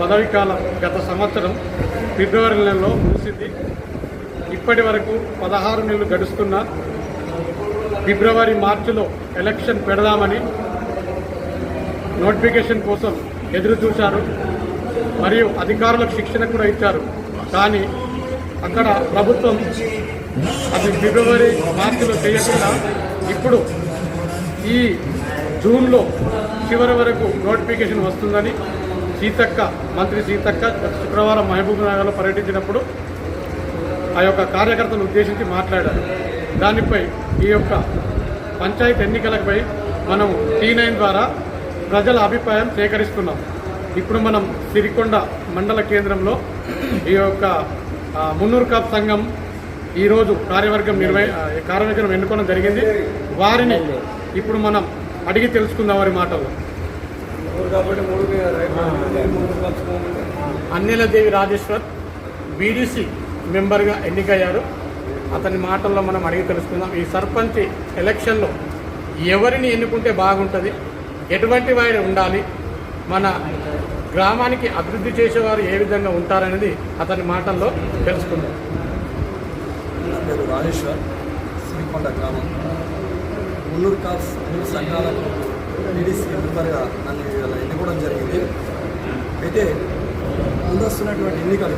పదవి కాలం గత సంవత్సరం ఫిబ్రవరి నెలలో ముగిసింది. ఇప్పటి వరకు పదహారు నెలలు గడుస్తున్నా ఫిబ్రవరి మార్చిలో ఎలక్షన్ పెడదామని నోటిఫికేషన్ కోసం ఎదురు చూశారు. మరియు అధికారులకు శిక్షణ కూడా ఇచ్చారు. కానీ అక్కడ ప్రభుత్వం అది ఫిబ్రవరి మార్చిలో చేయకుండా ఇప్పుడు ఈ జూన్లో చివరి వరకు నోటిఫికేషన్ వస్తుందని సీతక్క మంత్రి సీతక్క గత శుక్రవారం మహబూబ్ నగర్లో పర్యటించినప్పుడు ఆ యొక్క కార్యకర్తలు ఉద్దేశించి మాట్లాడారు. దానిపై ఈ యొక్క పంచాయతీ ఎన్నికలపై మనం టీ నైన్ ద్వారా ప్రజల అభిప్రాయం సేకరిస్తున్నాం. ఇప్పుడు మనం సిరికొండ మండల కేంద్రంలో ఈ యొక్క మున్నూరు కాప్ సంఘం ఈరోజు కార్యవర్గం నిర్వహి కార్యవర్గం ఎన్నుకోవడం జరిగింది. వారిని ఇప్పుడు మనం అడిగి తెలుసుకుందాం వారి మాటల్లో. అన్నెలదేవి రాజేశ్వర్ బీడీసీ మెంబర్గా ఎన్నికయ్యారు. అతని మాటల్లో మనం అడిగి తెలుసుకుందాం. ఈ సర్పంచ్ ఎలక్షన్లో ఎవరిని ఎన్నుకుంటే బాగుంటుంది? ఎటువంటి వారు ఉండాలి? మన గ్రామానికి అభివృద్ధి చేసేవారు ఏ విధంగా ఉంటారనేది అతని మాటల్లో తెలుసుకుందాం. పేరు రాజేశ్వర్ శ్రీకొండ గ్రామం. కాప్స్ మూడు సంఘాలకు టీడీసీ మెంబర్గా నన్ను ఇవాళ ఎన్నుకోవడం జరిగింది. అయితే ముందొస్తున్నటువంటి ఎన్నికలు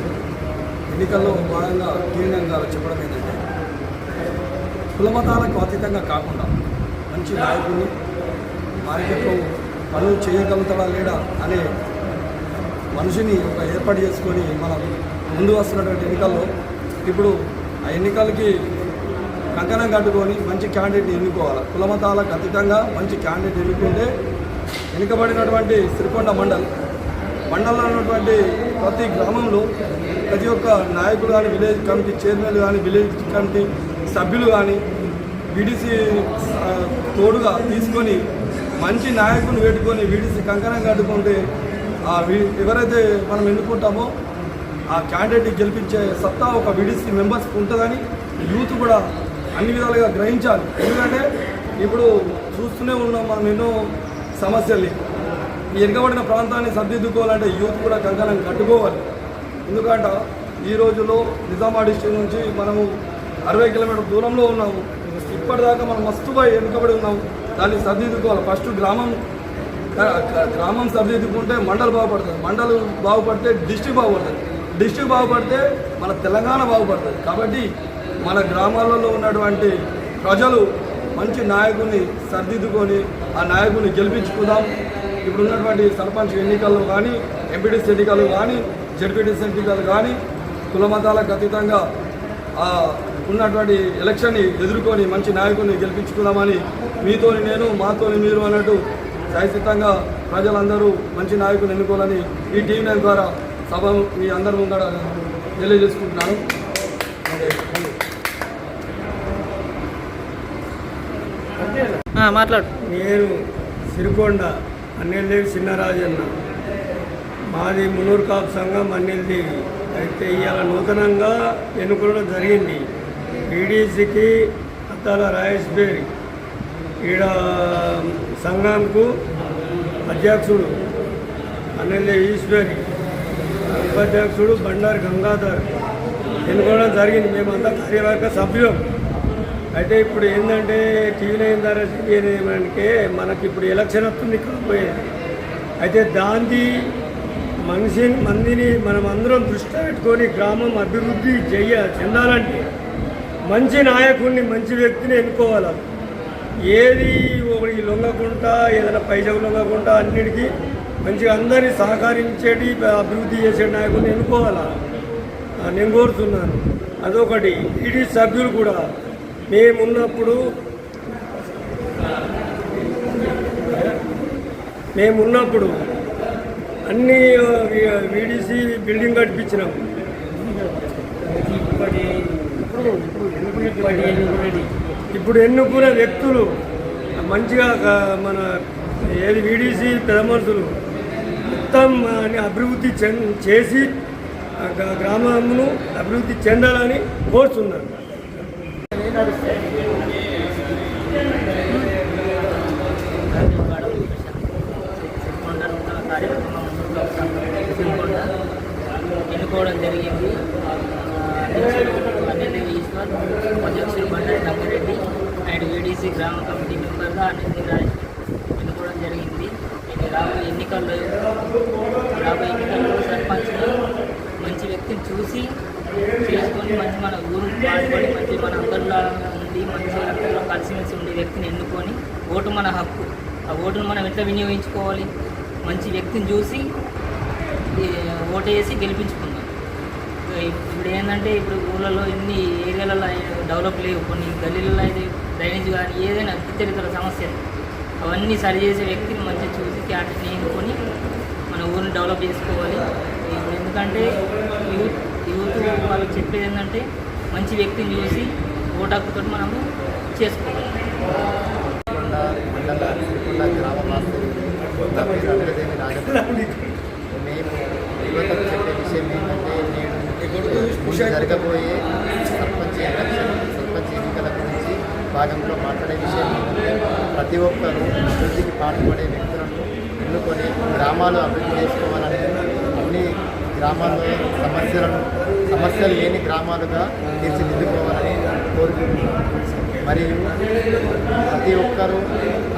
ఎన్నికల్లో భాగంగా టీఎన్ఎం గారు చెప్పడం ఏంటంటే కులమతాలకు అతీతంగా కాకుండా మంచి నాయకుడిని మార్కెట్లో పనులు చేయగలుగుతాడా లేడా అనే మనిషిని ఒక ఏర్పాటు చేసుకొని మనం ముందు వస్తున్నటువంటి ఎన్నికల్లో ఇప్పుడు ఆ ఎన్నికలకి కంకణం కట్టుకొని మంచి క్యాండిడేట్ ఎన్నుకోవాలి. కులమతాలకు అతీతంగా మంచి క్యాండిడేట్ ఎన్నుకుంటే వెనుకబడినటువంటి సిరికొండ మండల్ మండలంలో ఉన్నటువంటి ప్రతి గ్రామంలో ప్రతి ఒక్క నాయకులు కానీ విలేజ్ కమిటీ చైర్మన్లు కానీ విలేజ్ కమిటీ సభ్యులు కానీ వీడిసి తోడుగా తీసుకొని మంచి నాయకుని పెట్టుకొని వీడిసి కంకణం కట్టుకుంటే ఆ ఎవరైతే మనం ఎన్నుకుంటామో ఆ క్యాండిడేట్ గెలిపించే సత్తా ఒక విడిసి మెంబర్స్కి ఉంటుందని యూత్ కూడా అన్ని విధాలుగా గ్రహించాలి. ఎందుకంటే ఇప్పుడు చూస్తూనే ఉన్నాం మనం ఎన్నో సమస్యల్ని. ఈ ఎరగబడిన ప్రాంతాన్ని సర్దిద్దుకోవాలంటే యూత్ కూడా కంకణం కట్టుకోవాలి. ఎందుకంటే ఈ రోజులో నిజామాబాద్ డిస్ట్రిక్ట్ నుంచి మనము అరవై కిలోమీటర్ దూరంలో ఉన్నాము. ఇప్పటిదాకా మనం మస్తుగా వెనుకబడి ఉన్నాము. దాన్ని సర్దిద్దుకోవాలి. ఫస్ట్ గ్రామం గ్రామం సరిదిద్దుకుంటే మండలి బాగుపడుతుంది మండలి బాగుపడితే డిస్టిక్ బాగుపడుతుంది డిస్టిక్ బాగుపడితే మన తెలంగాణ బాగుపడుతుంది. కాబట్టి మన గ్రామాలలో ఉన్నటువంటి ప్రజలు మంచి నాయకుని సర్దిద్దుకొని ఆ నాయకుని గెలిపించుకుందాం. ఇప్పుడు ఉన్నటువంటి సర్పంచ్ ఎన్నికల్లో కానీ ఎంపీటీసీ ఎన్నికలు కానీ జడ్పీటీసీ ఎన్నికలు కానీ కులమతాలకు అతీతంగా ఉన్నటువంటి ఎలక్షన్ని ఎదుర్కొని మంచి నాయకుని గెలిపించుకుందామని మీతోని నేను మాతోని మీరు అన్నట్టు శాశ్వతంగా ప్రజలందరూ మంచి నాయకుని ఎన్నుకోవాలని ఈ టీవీ నైన్ ద్వారా సభ మీ అందరి ముందర తెలియజేసుకుంటున్నాను. మాట్లాడు. నేను సిరికొండ అన్నెల్దేవి చిన్నరాజన్న. మాది మునూరు కాపు సంఘం అన్నెల్దేవి. అయితే ఇవాళ నూతనంగా ఎన్నుకోవడం జరిగింది. ఈడీసీకి అత్తాల రాయేష్ ఈడ సంఘంకు అధ్యక్షుడు అన్నెల్దేవి ఈశ్వరి. ఉపాధ్యక్షుడు బండారు గంగాధర్. ఎన్నుకోవడం జరిగింది. మేమంతా కార్యవర్గ సభ్యులం. అయితే ఇప్పుడు ఏంటంటే టీవీ నైన్ ద్వారా ఏమంటే మనకి ఇప్పుడు ఎలక్షన్ వస్తుంది కాబోయేది అయితే దాన్ని మనిషి మందిని మనం అందరం దృష్టి పెట్టుకొని గ్రామం అభివృద్ధి చెయ్య చెందాలంటే మంచి నాయకుడిని మంచి వ్యక్తిని ఎన్నుకోవాలి. ఏది ఒకటి లొంగకుండా ఏదైనా పైసలు లొంగకుండా అన్నిటికీ మంచిగా అందరినీ సహకరించేటి అభివృద్ధి చేసే నాయకుడిని ఎన్నుకోవాలా. నేను కోరుతున్నాను. అదొకటి. ఈడీ సభ్యులు కూడా మేమున్నప్పుడు మేమున్నప్పుడు అన్ని వీడిసి బిల్డింగ్ కట్టించినాం. ఇప్పుడు ఎన్నుకునే వ్యక్తులు మంచిగా మన ఏది వీడిసి పెద్ద మనుషులు మొత్తం అన్ని అభివృద్ధి చెంద చేసి గ్రామమును అభివృద్ధి చెందాలని కోరుతున్నాను కార్యక్రమం ఎన్నుకోవడం జరిగింది అధ్యక్షుడు అన్నెల్లి ఈశ్వర్ అధ్యక్షుడు బండారి రంగారెడ్డి అండ్ వీడీసీ గ్రామ కమిటీ మెంబర్గా అన్నెల్లి రాజ్ ఎన్నుకోవడం జరిగింది ఇది రాబోయే ఎన్నికల్లో రాబోయే ఎన్నికల్లో సర్పంచ్ని మంచి వ్యక్తిని చూసి చేసుకొని మంచి మన ఊరు వాడుకొని మంచి మన అందరిలో ఉండి మంచి అందరిలో కలిసిమెలిసి ఉండే వ్యక్తిని ఎన్నుకొని ఓటు మన హక్కు. ఆ ఓటును మనం ఎట్లా వినియోగించుకోవాలి? మంచి వ్యక్తిని చూసి ఓటు వేసి గెలిపించుకుందాం. ఇప్పుడు ఏంటంటే ఇప్పుడు ఊళ్ళలో ఎన్ని ఏరియాలలో డెవలప్ లేవు. కొన్ని గల్లీలలో అయితే డ్రైనేజ్ కానీ ఏదైనా ఇతరితర సమస్యలు అవన్నీ సరిచేసే వ్యక్తిని మంచిగా చూసి క్యాండిడేట్ని ఎన్నుకొని మన ఊరిని డెవలప్ చేసుకోవాలి. ఎందుకంటే యూత్ వాళ్ళకి చెప్పేది ఏంటంటే మంచి వ్యక్తిని చూసి ఓటు మనము చేసుకోవాలి. గ్రామ వాస్తవ్యులు నా పేరు అంగదేవి రాజపల్లి మేము యువతకు చెప్పే విషయం ఏంటంటే నేను ముందు జరగబోయే సర్పంచ్ ఎలక్షన్ సర్పంచ్ ఎన్నికల గురించి భాగంలో మాట్లాడే విషయం ప్రతి ఒక్కరూ అభివృద్ధికి పాటుపడే వ్యక్తులను ఎన్నుకొని గ్రామాలు అభివృద్ధి చేసుకోవాలని గ్రామాల్లో సమస్యలను సమస్యలు లేని గ్రామాలుగా తీర్చిదిద్దుకోవాలని కోరుకుంటున్నాను. మరియు ప్రతి ఒక్కరూ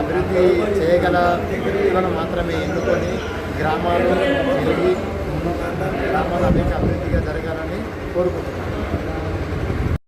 అభివృద్ధి చేయగల వ్యక్తులను మాత్రమే ఎన్నుకొని గ్రామాలు మెలిగి గ్రామాలు అభివృద్ధి అభివృద్ధిగా జరగాలని కోరుకుంటున్నాను.